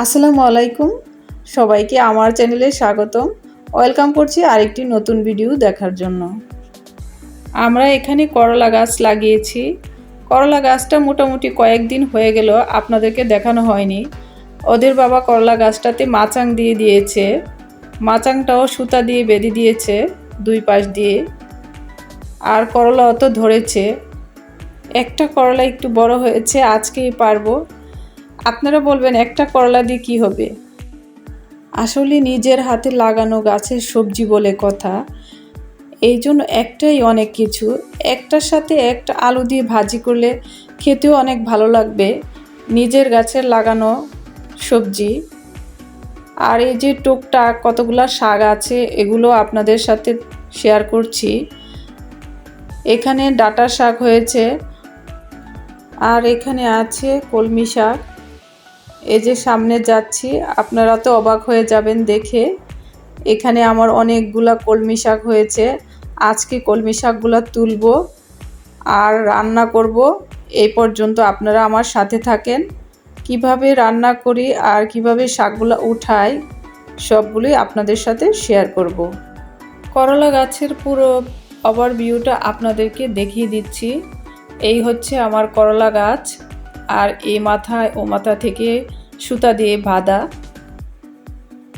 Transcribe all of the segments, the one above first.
আসসালামু আলাইকুম। সবাইকে আমার চ্যানেলে স্বাগতম। ওয়েলকাম করছি আরেকটি নতুন ভিডিও দেখার জন্য। আমরা এখানে করলা গাছ লাগিয়েছি। করলা গাছটা মোটামুটি কয়েকদিন হয়ে গেল, আপনাদেরকে দেখানো হয়নি। ওদের বাবা করলা গাছটাতে মাচাং দিয়ে দিয়েছে। মাচাংটাও সুতা দিয়ে বেঁধে দিয়েছে, দুই পাশ দিয়ে। আর করলা অত ধরেছে। একটা করলা একটু বড় হয়েছে, আজকেই পারব। আপনারা বলবেন, একটা করলা দিয়ে কী হবে? আসলে নিজের হাতে লাগানো গাছের সবজি বলে কথা। এই জন্য একটাই অনেক কিছু। একটার সাথে একটা আলু দিয়ে ভাজি করলে খেতেও অনেক ভালো লাগবে। নিজের গাছের লাগানো সবজি। আর এই যে টুকটাক কতগুলা শাক আছে, এগুলো আপনাদের সাথে শেয়ার করছি। এখানে ডাটা শাক হয়েছে। আর এখানে আছে কলমি শাক। এই যে সামনে যাচ্ছি, আপনারা তো অবাক হয়ে যাবেন দেখে। এখানে আমার অনেকগুলা কলমি শাক হয়েছে। আজকে কলমি শাকগুলো তুলব আর রান্না করব। এই পর্যন্ত আপনারা আমার সাথে থাকেন। কীভাবে রান্না করি আর কীভাবে শাকগুলো উঠাই, সবগুলোই আপনাদের সাথে শেয়ার করব। করলা গাছের পুরো ওভারভিউটা আপনাদেরকে দেখিয়ে দিচ্ছি। এই হচ্ছে আমার করলা গাছ। আর এ মাথায় ও মাথা থেকে সুতা দিয়ে বাঁধা।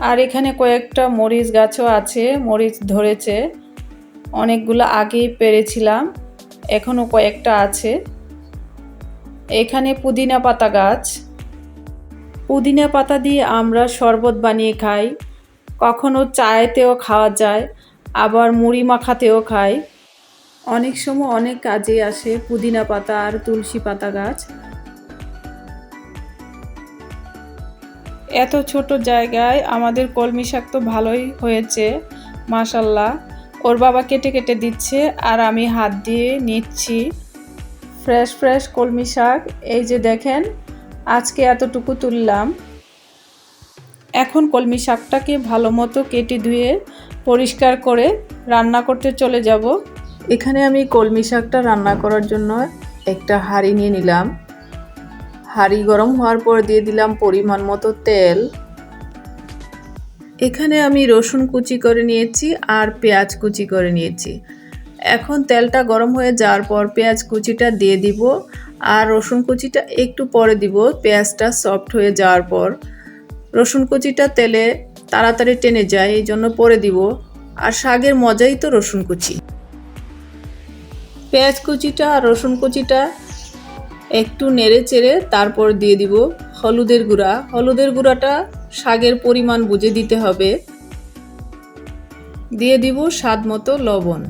আর এখানে কয়েকটা মরিচ গাছও আছে, মরিচ ধরেছে। অনেকগুলো আগেই পেরেছিলাম এখনও কয়েকটা আছে। এখানে পুদিনা পাতা গাছ। পুদিনা পাতা দিয়ে আমরা শরবত বানিয়ে খাই। কখনো চায়েতেও খাওয়া যায়, আবার মুড়ি মাখাতেও খাই। অনেক সময় অনেক কাজে আসে পুদিনা পাতা আর তুলসী পাতা গাছ। এত ছোট জায়গায় আমাদের কলমি শাক তো ভালোই হয়েছে, মাশাল্লাহ। ওর বাবা কেটে কেটে দিচ্ছে আর আমি হাত দিয়ে নিচ্ছি। ফ্রেশ ফ্রেশ কলমি শাক, এই যে দেখেন, আজকে এতটুকু তুললাম। এখন কলমি শাকটাকে ভালো মতো কেটে ধুয়ে পরিষ্কার করে রান্না করতে চলে যাব। এখানে আমি কলমি শাকটা রান্না করার জন্য একটা হাঁড়ি নিয়ে নিলাম। হাঁড়ি গরম হওয়ার পর দিয়ে দিলাম পরিমাণ মতো তেল। এখানে আমি রসুন কুচি করে নিয়েছি আর পেঁয়াজ কুচি করে নিয়েছি। এখন তেলটা গরম হয়ে যাওয়ার পর পেঁয়াজ কুচিটা দিয়ে দিব আর রসুন কুচিটা একটু পরে দিব, পেঁয়াজটা সফট হয়ে যাওয়ার পর। রসুন কুচিটা তেলে তাড়াতাড়ি টেনে যায়, এই জন্য পরে দিব। আর শাকের মজাই তো রসুন কুচি। পেঁয়াজ কুচিটা আর রসুন কুচিটা একটু নেড়ে চেড়ে তারপর দিয়ে দিব হলুদের গুঁড়া। হলুদের গুঁড়াটা শাকের পরিমাণ বুঝে দিতে হবে। দিয়ে দিব স্বাদ মতো লবণ।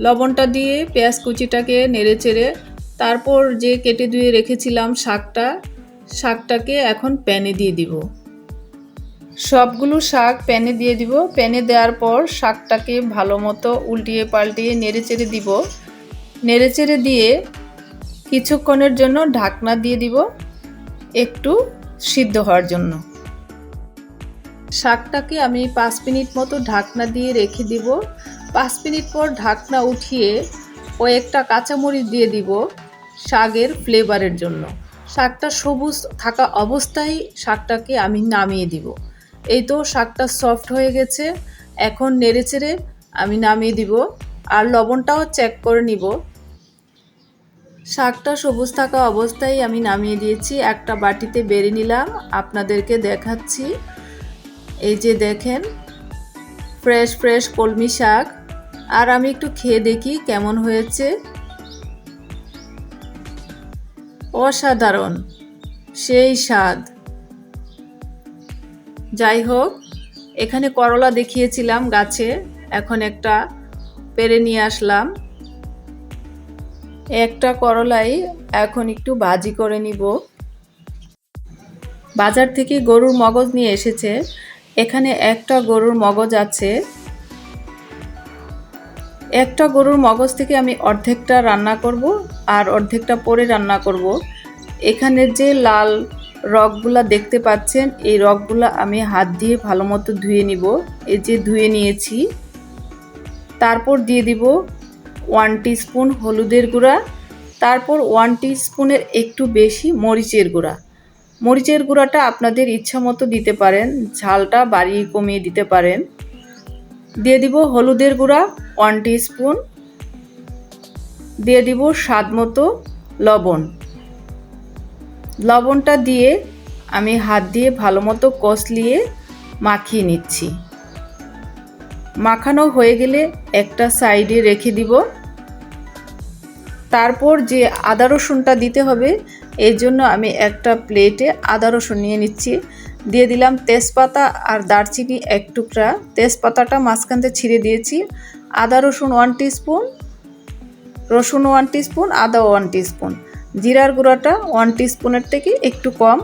লবণটা দিয়ে পেঁয়াজ কুচিটাকে নেড়ে চেড়ে তারপর যে কেটে ধুয়ে রেখেছিলাম শাকটা, শাকটাকে এখন প্যানে দিয়ে দিব। সবগুলো শাক প্যানে দিয়ে দিব। প্যানে দেওয়ার পর শাকটাকে ভালো মতো উল্টিয়ে পাল্টিয়ে নেড়ে চেড়ে দিব। নেড়ে চেড়ে দিয়ে কিছুক্ষণের জন্য ঢাকনা দিয়ে দিব একটু সিদ্ধ হওয়ার জন্য। শাকটাকে আমি পাঁচ মিনিট মতো ঢাকনা দিয়ে রেখে দিব। পাঁচ মিনিট পর ঢাকনা উঠিয়ে কয়েকটা কাঁচামরিচ দিয়ে দিব শাকের ফ্লেভারের জন্য। শাকটা সবুজ থাকা অবস্থায় শাকটাকে আমি নামিয়ে দিব। এই তো শাকটা সফট হয়ে গেছে। এখন নেড়ে চেড়ে আমি নামিয়ে দিব। আর লবণটাও চেক করে নিব। শাকটা সবুজ থাকা অবস্থায় আমি নামিয়ে দিয়েছি। একটা বাটিতে বেড়ে নিলাম। আপনাদেরকে দেখাচ্ছি। এই যে দেখেন ফ্রেশ ফ্রেশ কলমি শাক। আর আমি একটু খেয়ে দেখি কেমন হয়েছে। অসাধারণ, সেই স্বাদ। যাই হোক, এখানে করলা দেখিয়েছিলাম গাছে। এখন একটা পেরে নিয়ে আসলাম। একটা করলাই এখন একটু ভাজি করে নিব। বাজার থেকে গরুর মগজ নিয়ে এসেছে। এখানে একটা গরুর মগজ আছে। একটা গরুর মগজ থেকে আমি অর্ধেকটা রান্না করব আর অর্ধেকটা পরে রান্না করব। এখানে যে লাল রগগুলা দেখতে পাচ্ছেন, এই রগগুলা আমি হাত দিয়ে ভালো মতো ধুয়ে নিব। এই যে ধুয়ে নিয়েছি, তারপর দিয়ে দিব ওয়ান স্পুন হলুদের গুঁড়া, তারপর ওয়ান স্পুনের একটু বেশি মরিচের গুঁড়া। মরিচের গুঁড়াটা আপনাদের ইচ্ছা মতো দিতে পারেন, ঝালটা বাড়িয়ে কমিয়ে দিতে পারেন। দিয়ে দিব হলুদের গুঁড়া, ওয়ান স্পুন দিয়ে দিব স্বাদ মতো লবণ। লবণটা দিয়ে আমি হাত দিয়ে ভালো মতো কষলিয়ে মাখিয়ে নিচ্ছি। মাখানো হয়ে গেলে একটা সাইডে রেখে দিব। তারপর যে আদা রসুনটা দিতে হবে এই জন্য আমি একটা প্লেটে আদা রসুন নিয়ে নিচ্ছি। দিয়ে দিলাম তেজপাতা আর দারচিনি এক টুকরা। তেজপাতাটা মাঝখানতে ছিঁড়ে দিয়েছি। আদা রসুন ওয়ান স্পুন রসুন ওয়ান স্পুন আদা ওয়ান স্পুন জিরার গুঁড়াটা ওয়ান স্পুনের থেকে একটু কম।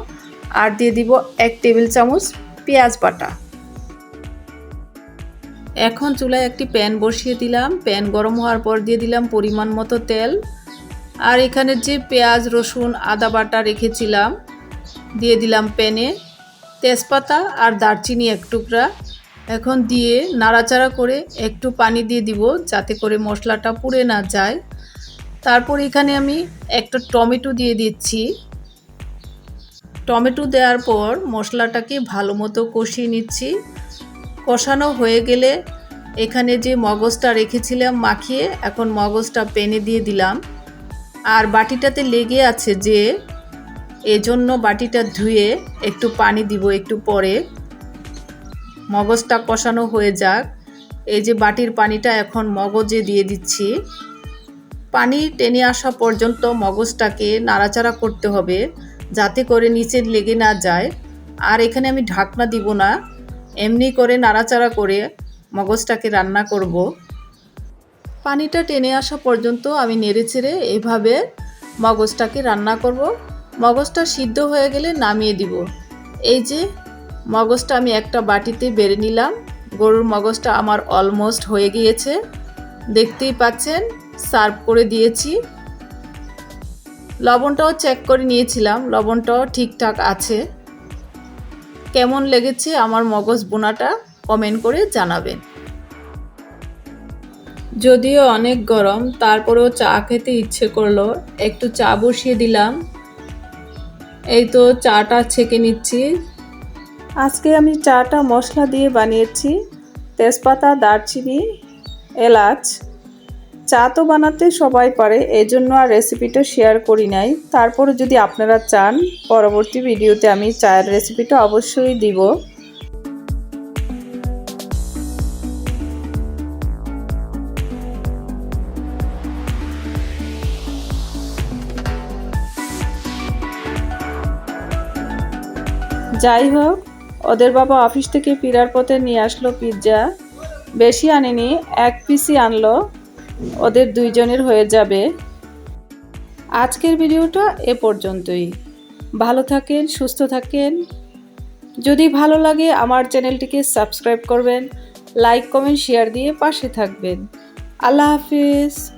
আর দিয়ে দিব এক টেবিল চামচ পেঁয়াজ বাটা। এখন চুলায় একটি প্যান বসিয়ে দিলাম। প্যান গরম হওয়ার পর দিয়ে দিলাম পরিমাণ মতো তেল। আর এখানে যে পেঁয়াজ, রসুন, আদা বাটা রেখেছিলাম, দিয়ে দিলাম প্যানে। তেজপাতা আর দারচিনি এক টুকরা। এখন দিয়ে নাড়াচাড়া করে একটু পানি দিয়ে দিব যাতে করে মশলাটা পুড়ে না যায়। তারপর এখানে আমি একটা টমেটো দিয়ে দিচ্ছি। টমেটো দেওয়ার পর মশলাটাকে ভালো মতো কষিয়ে নিচ্ছি। কষানো হয়ে গেলে এখানে যে মগজটা রেখেছিলাম মাখিয়ে, এখন মগজটা পেনে দিয়ে দিলাম। আর বাটিটাতে লেগে আছে যে, এজন্য বাটিটা ধুয়ে একটু পানি দিব একটু পরে। মগজটা কষানো হয়ে যাক। এই যে বাটির পানিটা এখন মগজে দিয়ে দিচ্ছি। পানি টেনে আসা পর্যন্ত মগজটাকে নাড়াচাড়া করতে হবে, যাতে করে নিচে লেগে না যায়। আর এখানে আমি ঢাকনা দিব না। এমনি করে নাড়াচাড়া করে মগজটাকে রান্না করব। পানিটা টেনে আসা পর্যন্ত আমি নেড়ে ছেড়ে এভাবে মগজটাকে রান্না করব। মগজটা সিদ্ধ হয়ে গেলে নামিয়ে দিব। এই যে মগজটা আমি একটা বাটিতে বেড়ে নিলাম। গরুর মগজটা আমার অলমোস্ট হয়ে গিয়েছে। দেখতেই পাচ্ছেন, সার্ভ করে দিয়েছি। লবণটাও চেক করে নিয়েছিলাম। লবণটাও ঠিকঠাক আছে। কেমন লেগেছে আমার মগজ বোনাটা কমেন্ট করে জানাবেন। যদিও অনেক গরম, তারপরেও চা খেতে ইচ্ছে করল, একটু চা বসিয়ে দিলাম। এই তো চাটা ছেঁকে নিচ্ছি। আজকে আমি চাটা মশলা দিয়ে বানিয়েছি, তেজপাতা, দারচিনি, এলাচ। চা তো বানাতে সবাই পারে এই জন্য আর রেসিপিটা শেয়ার করি নাই। তারপরে যদি আপনারা চান, পরবর্তী ভিডিওতে আমি চায়ের রেসিপিটা অবশ্যই দিব। যাই হোক, ওদের বাবা অফিস থেকে ফিরার পথে নিয়ে আসলো পিৎজা বেশি আনেনি, এক পিসই আনলো। ওদের দুইজনের হয়ে যাবে। আজকের ভিডিওটা এ পর্যন্তই। ভালো থাকেন, সুস্থ থাকেন। যদি ভালো লাগে আমার চ্যানেলটিকে সাবস্ক্রাইব করবেন, লাইক, কমেন্ট, শেয়ার দিয়ে পাশে থাকবেন। আল্লাহ হাফিজ।